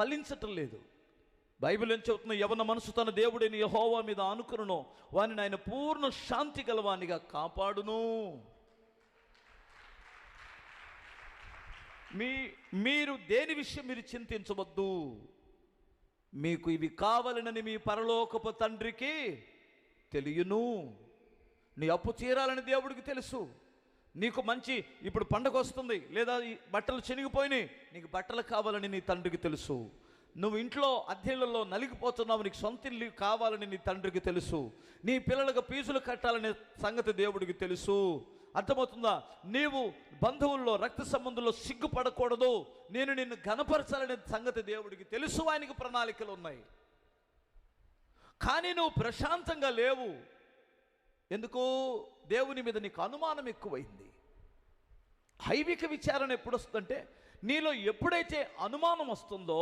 ఫలించటం లేదు. బైబిల్ ఏం చెబుతున్న యవన మనసు తన దేవుడిని యహోవా మీద ఆనుకును వాని ఆయన పూర్ణ శాంతి గలవానిగా కాపాడును. మీ మీరు దేని విషయం మీరు చింతించవద్దు. మీకు ఇవి కావాలనని మీ పరలోకపు తండ్రికి తెలియను. నీ అప్పు తీరాలని దేవుడికి తెలుసు. నీకు మంచి ఇప్పుడు పండగ వస్తుంది లేదా ఈ బట్టలు చినిగిపోయినాయి నీకు బట్టలు కావాలని నీ తండ్రికి తెలుసు. నువ్వు ఇంట్లో అధ్యయనంలో నలిగిపోతున్నావు నీకు సొంత ఇల్లు కావాలని నీ తండ్రికి తెలుసు. నీ పిల్లలకు ఫీజులు కట్టాలనే సంగతి దేవుడికి తెలుసు. అర్థమవుతుందా? నీవు బంధువుల్లో రక్త సంబంధంలో సిగ్గుపడకూడదు. నేను నిన్ను ఘనపరచాలనే సంగతి దేవుడికి తెలుసు ఆయనకి ప్రణాళికలు ఉన్నాయి. కానీ నువ్వు ప్రశాంతంగా లేవు. ఎందుకు దేవుని మీద నీకు అనుమానం ఎక్కువైంది. హైవిక విచారణ ఎప్పుడు వస్తుందంటే నీలో ఎప్పుడైతే అనుమానం వస్తుందో